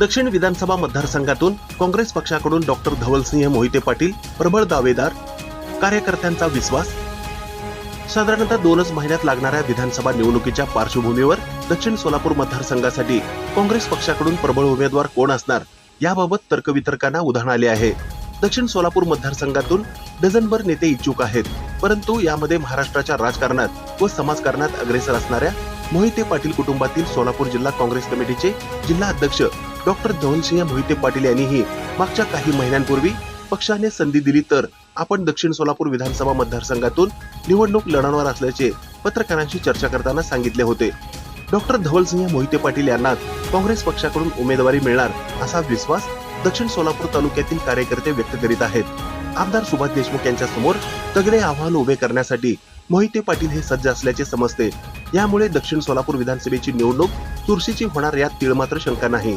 दक्षिण विधानसभा मतदारसंघातून काँग्रेस पक्षाकडून डॉक्टर धवलसिंह मोहिते पाटील प्रबळ दावेदार कार्यकर्त्यांचा विश्वास. साधारणतः दोनच महिन्यात लागणाऱ्या विधानसभा निवडणुकीच्या पार्श्वभूमीवर दक्षिण सोलापूर मतदारसंघासाठी काँग्रेस पक्षाकडून प्रबळ उमेदवार कोण असणार याबाबत तर्कवितर्कांना उधाण आले आहे. दक्षिण सोलापूर मतदारसंघातून डझनभर नेते इच्छुक आहेत परंतु यामध्ये महाराष्ट्राच्या राजकारणात व समाजकारणात अग्रेसर असणाऱ्या मोहिते पाटील कुटुंबातील सोलापूर जिल्हा काँग्रेस कमिटीचे जिल्हा अध्यक्ष डॉक्टर धवनसिंह मोहिते पाटील यांनीही मागच्या काही महिन्यांपूर्वी पक्षाने संधी दिली तर आपण दक्षिण सोलापूर विधानसभा मतदारसंघातून निवडणूक लढवणार असल्याचे पत्रकारांशी चर्चा करताना सांगितले होते. डॉक्टर धवलसिंह मोहिते पाटील यांना काँग्रेस पक्षाकडून उमेदवारी मिळणार असा विश्वास दक्षिण सोलापूर तालुक्यातील कार्यकर्ते व्यक्त करीत आहेत. आमदार सुभाष देशमुख यांच्या समोर तगडे आव्हान उभे करण्यासाठी मोहिते पाटील हे सज्ज असल्याचे समजते. यामुळे दक्षिण सोलापूर विधानसभेची निवडणूक चुरशीची होणार यात तीळमात्र शंका नाही.